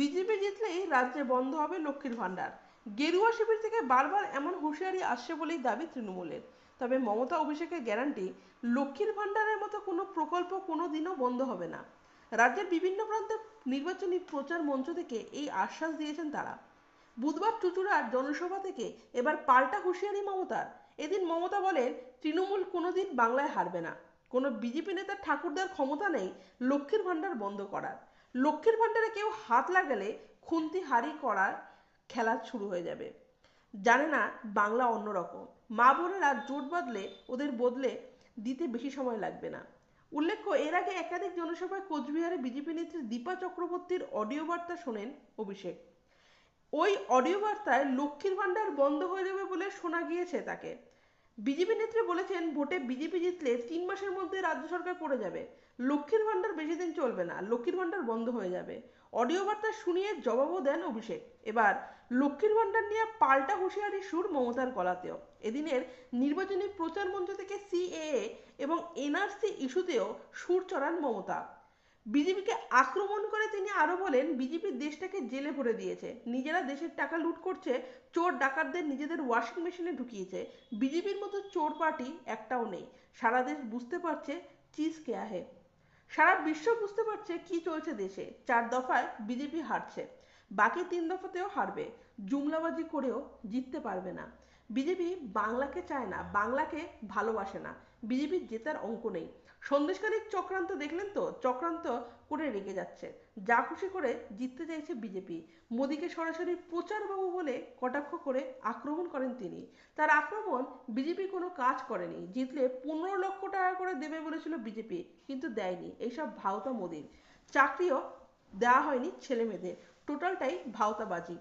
BJP জিতলেই রাজ্যে বন্ধ হবে লক্ষ্মীর ভাণ্ডার। গেরুয়া শিবির থেকে বারবার এমন হুঁশিয়ারি আসছে বলেই দাবি তৃণমূলের। তবে মমতা অভিষেকের গ্যারান্টি, লক্ষ্মীর ভাণ্ডারের মতো কোনো প্রকল্প কোনো দিনও বন্ধ হবে না। রাজ্যের বিভিন্ন প্রান্তে নির্বাচনী প্রচার মঞ্চ থেকে এই আশ্বাস দিয়েছেন তারা। বুধবার চুচুড়ার জনসভা থেকে এবার পাল্টা হুঁশিয়ারি মমতার। এদিন মমতা বলেন, তৃণমূল কোনোদিন বাংলায় হারবে না। কোনো বিজেপি নেতার ঠাকুরদার ক্ষমতা নেই লক্ষ্মীর ভাণ্ডার বন্ধ করার। লক্ষ্মীর ভাণ্ডারে কেউ হাত লাগালে খুন্তি হারি করার খেলা শুরু হয়ে যাবে। জানে না বাংলা অন্যরকম মা বোনেরা জোট বাঁধলে ওদের বদলে দিতে বেশি সময় লাগবে না। উল্লেখ্য, এর আগে একাধিক জনসভায় কোচবিহারে বিজেপি নেত্রী দীপা চক্রবর্তীর অডিও বার্তা শোনেন অভিষেক। ওই অডিও বার্তায় লক্ষ্মীর ভাণ্ডার বন্ধ হয়ে যাবে বলে শোনা গিয়েছে তাকে। বিজেপি নেত্রী বলেছেন, ভোটে বিজেপি জিতলে তিন মাসের মধ্যে রাজ্য সরকার পড়ে যাবে। লক্ষ্মীর ভাণ্ডার বেশি দিন চলবে না, লক্ষ্মীর ভাণ্ডার বন্ধ হয়ে যাবে। অডিও বার্তা শুনিয়ে জবাবও দেন অভিষেক। এবার, লক্ষ্মীর ভাণ্ডার নিয়ে পাল্টা হুঁশিয়ারি সুর মমতার গলাতেও। এদিনের নির্বাচনী প্রচার মঞ্চ থেকে সিএএ এবং এনআরসি ইস্যুতেও সুর চড়ান মমতা। বিজেপিকে আক্রমণ করে তিনি আরও বলেন, বিজেপি দেশটাকে জেলে ভরে দিয়েছে। নিজেরা দেশের টাকা লুট করছে, চোর ডাকাতদের নিজেদের ওয়াশিং মেশিনে ঢুকিয়েছে। বিজেপির মতো চোর পার্টি একটাও নেই। সারা দেশ বুঝতে পারছে চিজ কেয়া সারা বিশ্ব বুঝতে পারছে কি চলছে দেশে। চার দফায় বিজেপি হারছে। বাকি তিন দফাতেও হারবে। জুমলাবাজি করেও জিততে পারবে না। বিজেপি বাংলাকে চায় না, বাংলাকে ভালোবাসে না। বিজেপির জেতার অঙ্ক নেই। সন্দেশকারীর চক্রান্ত দেখলেন তো? চক্রান্ত করে রেগে যাচ্ছে। যা খুশি করে জিততে চাইছে বিজেপি। মোদীকে সরাসরি প্রচারবাবু বলে কটাক্ষ করে আক্রমণ করেন তিনি। তার আক্রমণ বিজেপি কোনো কাজ করেনি। জিতলে পনেরো লক্ষ টাকা করে দেবে বলেছিল বিজেপি, কিন্তু দেয়নি। এইসব ভাওতা মোদীর। চাকরিও দেওয়া হয়নি ছেলে মেয়েদের টোটালটাই ভাওতাবাজি।